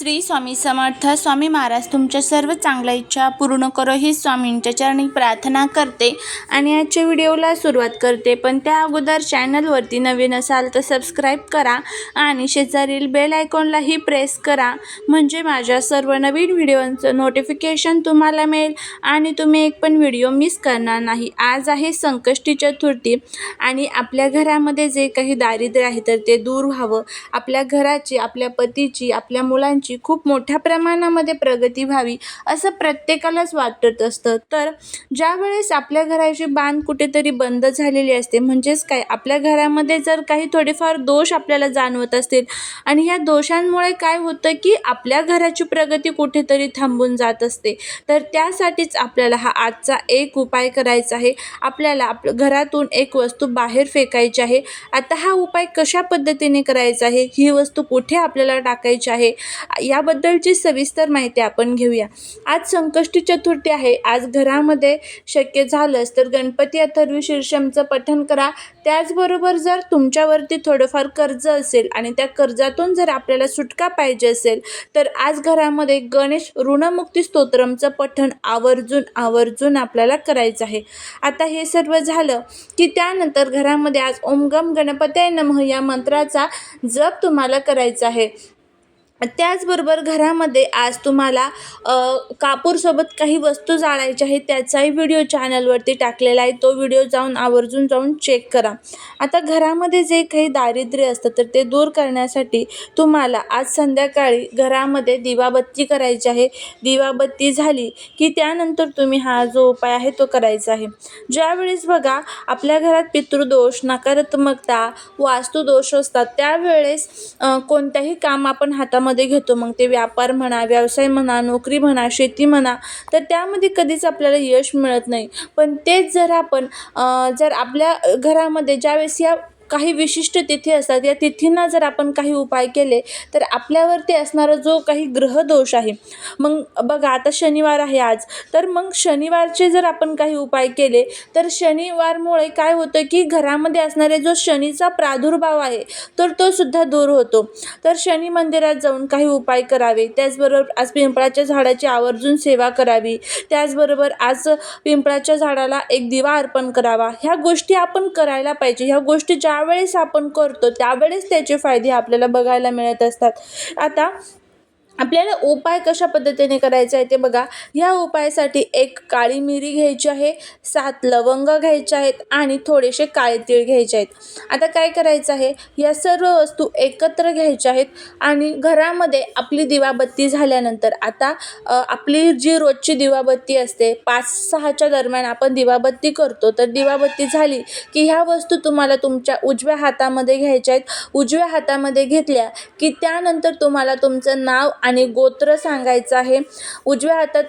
श्री स्वामी समर्थ स्वामी महाराज तुमच्या सर्व चांगल्या इच्छा पूर्ण करो ही स्वामींच्या चरणी प्रार्थना करते आणि आजच्या व्हिडिओला सुरुवात करते. पण त्या अगोदर चॅनलवरती नवीन असाल तर सबस्क्राईब करा आणि शेजारील बेल आयकॉनलाही प्रेस करा. म्हणजे माझ्या सर्व नवीन व्हिडिओंचं नोटिफिकेशन तुम्हाला मिळेल आणि तुम्ही एक पण व्हिडिओ मिस करणार नाही. आज आहे संकष्टी चतुर्थी आणि आपल्या घरामध्ये जे काही दारिद्र्य आहे तर ते दूर व्हावं. आपल्या घराची आपल्या पतीची आपल्या मुलांची खूप मोठ्या प्रमाणामध्ये प्रगती व्हावी असं प्रत्येकालाच वाटत असतं. तर ज्यावेळेस आपल्या घराची बांध कुठेतरी बंद झालेली असते म्हणजेच काय? आपल्या घरामध्ये जर काही थोडेफार दोष आपल्याला जाणवत असतील आणि ह्या दोषांमुळे काय होतं की आपल्या घराची प्रगती कुठेतरी थांबून जात असते. तर त्यासाठीच आपल्याला हा आजचा एक उपाय करायचा आहे. आपल्याला आप घरातून एक वस्तू बाहेर फेकायची आहे. आता हा उपाय कशा पद्धतीने करायचा आहे? ही वस्तू कुठे आपल्याला टाकायची आहे? याबद्दलची सविस्तर माहिती आपण घेऊया. आज संकष्टी चतुर्थी आहे. आज घरामध्ये शक्य झालंच तर गणपती अथर्वी शीर्षमचं पठण करा. त्याचबरोबर जर तुमच्यावरती थोडंफार कर्ज असेल आणि त्या कर्जातून जर आपल्याला सुटका पाहिजे असेल तर आज घरामध्ये गणेश ऋणमुक्ती स्तोत्रमचं पठण आवर्जून आवर्जून आपल्याला करायचं आहे. आता हे सर्व झालं की त्यानंतर घरामध्ये आज ओम गम गणपतय नमः या मंत्राचा जप तुम्हाला करायचा आहे. त्याचबरोबर घरामध्ये आज तुम्हाला कापूरसोबत काही वस्तू जाळायच्या आहेत त्याचाही व्हिडिओ चॅनलवरती टाकलेला आहे. तो व्हिडिओ जाऊन आवर्जून जाऊन चेक करा. आता घरामध्ये जे काही दारिद्र्य असतं तर ते दूर करण्यासाठी तुम्हाला आज संध्याकाळी घरामध्ये दिवाबत्ती करायची आहे. दिवाबत्ती झाली की त्यानंतर तुम्ही हा जो उपाय आहे तो करायचा आहे. ज्यावेळेस बघा आपल्या घरात पितृदोष नकारात्मकता वास्तुदोष असतात त्यावेळेस कोणत्याही काम आपण हातामध्ये घेतो. मग ते व्यापार म्हणा व्यवसाय म्हणा नोकरी म्हणा शेती म्हणा तर त्यामध्ये कधीच आपल्याला यश मिळत नाही. पण तेच जर आपण जर आपल्या घरामध्ये ज्यावेळेस या काही विशिष्ट तिथी असतात. या तिथींना जर आपण काही उपाय केले तर आपल्यावरती असणारा जो काही ग्रहदोष आहे मग बघा आता शनिवार आहे आज तर मग शनिवारचे जर आपण काही उपाय केले तर शनिवारमुळे काय होतं की घरामध्ये असणारे जो शनीचा प्रादुर्भाव आहे तर तो सुद्धा दूर होतो. तर शनी मंदिरात जाऊन काही उपाय करावे. त्याचबरोबर आज पिंपळाच्या झाडाची आवर्जून सेवा करावी. त्याचबरोबर आज पिंपळाच्या झाडाला एक दिवा अर्पण करावा. ह्या गोष्टी आपण करायला पाहिजे. ह्या गोष्टी ज्या ज्यावेळेस आपण करतो त्यावेळेस त्याचे फायदे आपल्याला बघायला मिळत असतात. आता आपल्याला उपाय कशा पद्धतीने करायचा आहे ते बघा. ह्या उपायासाठी एक काळी मिरी घ्यायची आहे सात लवंग घ्यायच्या आहेत आणि थोडेसे काळे तीळ घ्यायचे आहेत. आता काय करायचं आहे? या सर्व वस्तू एकत्र घ्यायच्या आहेत आणि घरामध्ये आपली दिवाबत्ती झाल्यानंतर आता आपली जी रोजची दिवाबत्ती असते पाच सहाच्या दरम्यान आपण दिवाबत्ती करतो. तर दिवाबत्ती झाली की ह्या वस्तू तुम्हाला तुमच्या उजव्या हातामध्ये घ्यायच्या आहेत. उजव्या हातामध्ये घेतल्या की त्यानंतर तुम्हाला तुमचं नाव आणि गोत्र सांगायचं आहे. उजव्या हातात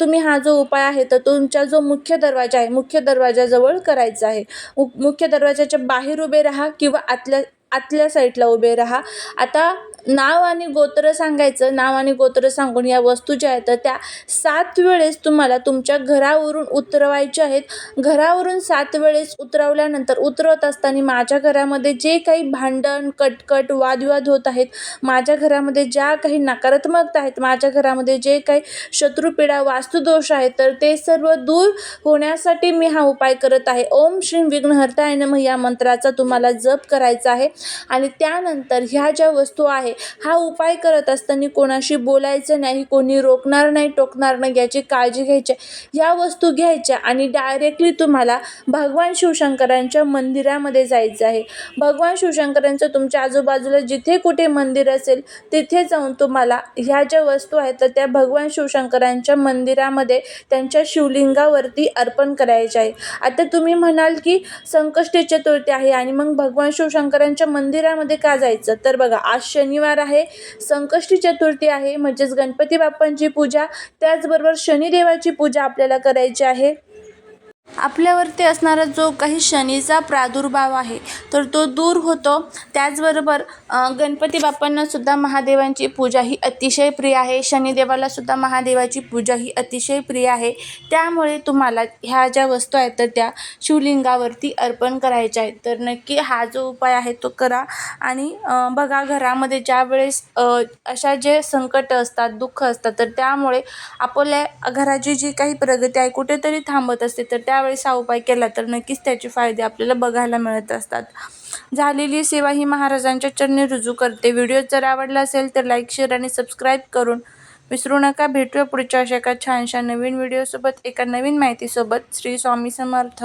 तुम्ही हा जो उपाय आहे तर तुमचा जो मुख्य दरवाजा आहे मुख्य दरवाजाजवळ करायचा आहे. मु मुख्य दरवाजाच्या बाहेर उभे राहा किंवा आतल्या आतल्या साईडला उभे राहा. आता नाव आणि गोत्र सांगायचं नाव आणि गोत्र सांगून या वस्तू ज्या आहेत तर त्या सात वेळेस तुम्हाला तुमच्या घरावरून उतरवायच्या आहेत. घरावरून सात वेळेस उतरवल्यानंतर उतरवत असताना माझ्या घरामध्ये जे काही भांडण कटकट वादविवाद होत आहेत माझ्या घरामध्ये ज्या काही नकारात्मकता आहेत माझ्या घरामध्ये जे काही शत्रुपीडा वास्तुदोष आहेत तर ते सर्व दूर होण्यासाठी मी हा उपाय करत आहे. ओम श्री विघ्नहर्ताय नमः या मंत्राचा तुम्हाला जप करायचा आहे. आणि त्यानंतर ह्या ज्या वस्तू आहे हा उपाय करत असताना कोणाशी बोलायचं नाही कोणी रोखणार नाही टोकणार नाही याची काळजी घ्यायची आहे. वस्तू घ्यायच्या आणि डायरेक्टली तुम्हाला भगवान शिवशंकरांच्या मंदिरामध्ये जायचं आहे. भगवान शिवशंकरांचं तुमच्या आजूबाजूला जिथे कुठे मंदिर असेल तिथे जाऊन तुम्हाला ह्या ज्या वस्तू आहेत तर त्या भगवान शिवशंकरांच्या मंदिरामध्ये त्यांच्या शिवलिंगावरती अर्पण करायचे आहे. आता तुम्ही म्हणाल की संकष्टी चतुर्थी आहे आणि मग भगवान शिवशंकरांच्या मंदिरामध्ये का जायचं? तर बघा आज शनिवार आहे. संकष्टी चतुर्थी आहे. म्हणजेच गणपती बाप्पांची पूजा. त्याचबरोबर शनिदेवाची पूजा आपल्याला करायची आहे. आपल्यावरती असणारा जो काही शनीचा प्रादुर्भाव आहे तर तो दूर होतो. त्याचबरोबर गणपती बाप्पांनासुद्धा महादेवांची पूजा ही अतिशय प्रिय आहे. शनिदेवालासुद्धा महादेवाची पूजा ही अतिशय प्रिय आहे. त्यामुळे तुम्हाला ह्या ज्या वस्तू आहेत तर त्या शिवलिंगावरती अर्पण करायच्या आहेत. तर नक्की हा जो उपाय आहे तो करा. आणि बघा घरामध्ये ज्या वेळेस अशा जे संकट असतात दुःख असतात तर त्यामुळे आपल्या घराची जी काही प्रगती आहे कुठेतरी थांबत असते तर त्या त्यावेळेस हा उपाय केला तर नक्कीच त्याचे फायदे आपल्याला बघायला मिळत असतात. झालेली सेवा ही महाराजांच्या चरणी रुजू करते. व्हिडिओ जर आवडला असेल तर लाईक शेअर आणि सबस्क्राईब करून विसरू नका. भेटूया पुढच्या अशा एका छानशा नवीन व्हिडिओसोबत एका नवीन माहितीसोबत. श्री स्वामी समर्थ.